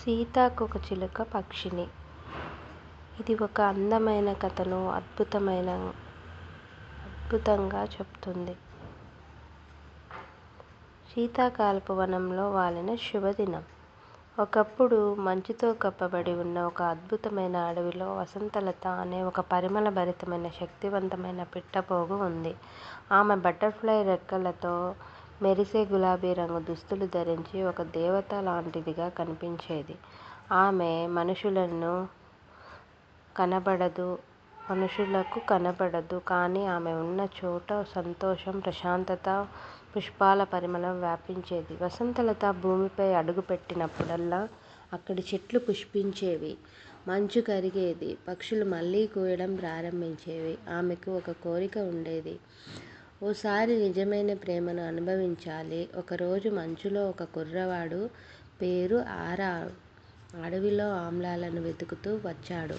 సీతాకోకచిలుక పక్షిని ఇది ఒక అందమైన కథను అద్భుతమైన అద్భుతంగా చెప్తుంది. శీతాకాలపు వనంలో వాలిన శుభదినం. ఒకప్పుడు మంచుతో కప్పబడి ఉన్న ఒక అద్భుతమైన అడవిలో వసంతలత అనే ఒక పరిమళ భరితమైన శక్తివంతమైన పిట్టపోగు ఉంది. ఆమె బటర్ఫ్లై రెక్కలతో మెరిసే గులాబీ రంగు దుస్తులు ధరించి ఒక దేవత లాంటిదిగా కనిపించేది. ఆమె మనుషులను కనబడదు మనుషులకు కనబడదు కానీ ఆమె ఉన్న చోట సంతోషం, ప్రశాంతత, పుష్పాల పరిమళం వ్యాపించేది. వసంతలత భూమిపై అడుగుపెట్టినప్పుడల్లా అక్కడి చెట్లు పుష్పించేవి. మంచు కరిగేది. పక్షులు మళ్ళీ కూయడం ప్రారంభించేవి. ఆమెకు ఒక కోరిక ఉండేది. ఓసారి నిజమైన ప్రేమను అనుభవించాలి. ఒకరోజు మంచులో ఒక కుర్రవాడు పేరు ఆరా అడవిలో ఆమ్లాలను వెతుకుతూ వచ్చాడు.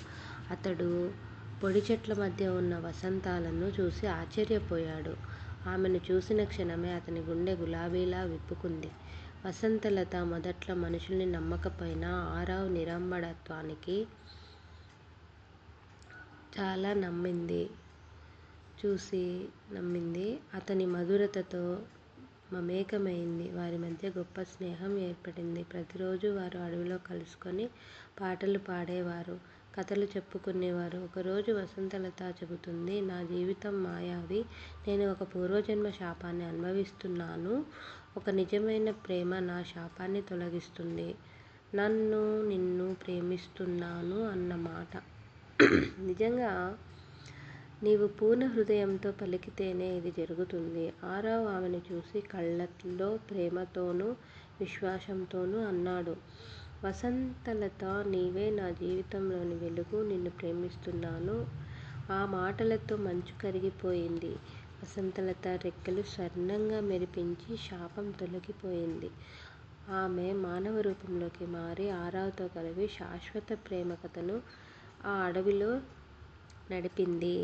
అతడు పొడి చెట్ల మధ్య ఉన్న వసంతాలను చూసి ఆశ్చర్యపోయాడు. ఆమెను చూసిన క్షణమే అతని గుండె గులాబీలా విప్పుకుంది. వసంతలత మొదట్లో మనుషుల్ని నమ్మకపోయినా చాలా నమ్మింది చూసి నమ్మింది. అతని మధురతతో మమేకమైంది. వారి మధ్య గొప్ప స్నేహం ఏర్పడింది. ప్రతిరోజు వారు అడవిలో కలుసుకొని పాటలు పాడేవారు. కథలు చెప్పుకునేవారు. ఒకరోజు వసంతలత చెబుతుంది నా జీవితం మాయావి. నేను ఒక పూర్వజన్మ శాపాన్ని అనుభవిస్తున్నాను. ఒక నిజమైన ప్రేమ నా శాపాన్ని తొలగిస్తుంది. నన్ను నిన్ను ప్రేమిస్తున్నాను అన్న మాట నిజంగా నీవు పూర్ణ హృదయంతో పలికితేనే ఇది జరుగుతుంది. ఆరవ్ ఆమెను చూసి కళ్ళల్లో ప్రేమతోనూ, విశ్వాసంతోనూ అన్నాడు వసంతలత నీవే నా జీవితంలోని వెలుగు. నిన్ను ప్రేమిస్తున్నాను. ఆ మాటలతో మంచు కరిగిపోయింది. వసంతలత రెక్కలు స్వర్ణంగా మెరిపించి శాపం తొలగిపోయింది. ఆమె మానవ రూపంలోకి మారి ఆరావుతో కలిపి శాశ్వత ప్రేమ కథను ఆ అడవిలో నడిపింది.